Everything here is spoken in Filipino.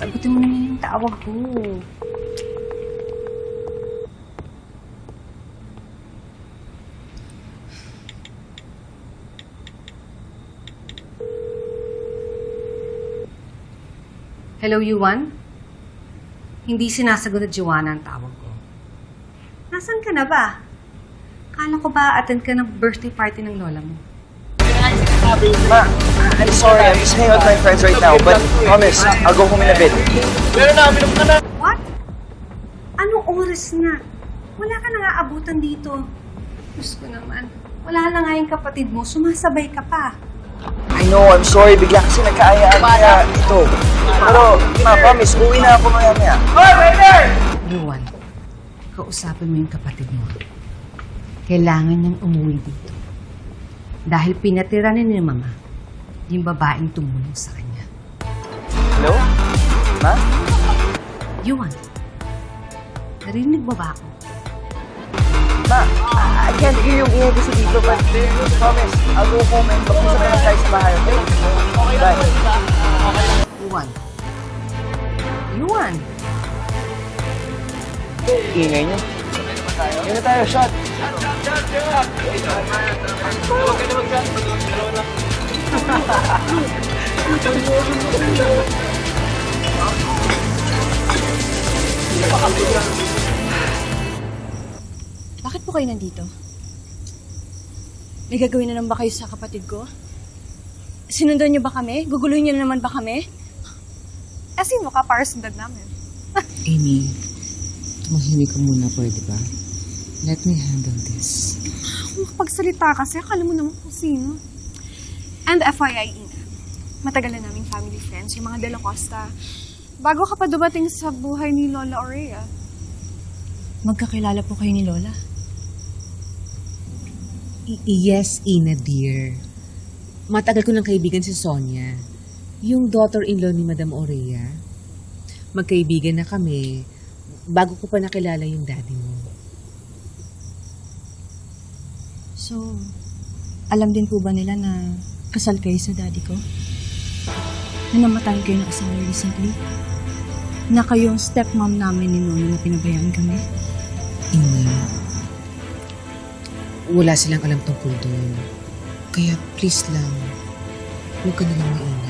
Sagutin mo na yung tawag ko. Hello, Yuan? Hindi sinasagot at Joanna ang tawag ko. Nasaan ka na ba? Kala ko ba attend ka ng birthday party ng lola mo? Ma, I'm sorry. I'm just hanging out with my friends right now. But promise, I'll go home in a bit. What? Anong oras na? Wala ka na nga abutan dito. Diyos ko naman. Wala na nga yung kapatid mo. Sumasabay ka pa. I know, I'm sorry. Bigla kasi nagkaayaan kaya ito. Pero, ma, promise, uwi na ako maya maya. Luwan, kausapin mo yung kapatid mo. Kailangan niyang umuwi dito. Dahil pinatira ni ni Mama yung babaeng tumulong sa kanya. Hello? Ma? Yuan, narinig mo ba ako? Ma, I can't hear yung ingay kasi dito, but promise, I'll go home and mag-usap na lang tayo sa bahay, okay? Bye. Yuan. Yuan! Ingay niyo. Yun na tayo, shot. Bakit po kayo nandito? May gagawin na naman ba kayo sa kapatid ko? Sinundan niyo ba kami? Guguluhin niyo na naman ba kami? Eh, sino ka para sundan namin? Amy, tumahimik ka muna, pwede ba? Let me handle this. Makapagsalita kasi, akala mo naman kung sino. And FYI, Ina, matagal na naming family friends, yung mga De La Costa. Bago ka pa dumating sa buhay ni Lola Aurea. Magkakilala po kayo ni Lola. I- yes, Ina, dear. Matagal ko ng kaibigan si Sonia. Yung daughter-in-law ni Madam Orea. Magkaibigan na kami bago ko pa nakilala yung daddy mo. So, alam din po ba nila na kasal kayo sa daddy ko? Na namatayan kayo ng asawa recently? Na kayo ang stepmom namin ni Nona na pinabayaan kami? Ina, wala silang alam tungkol doon. Kaya please lang, huwag ka na lang maingat.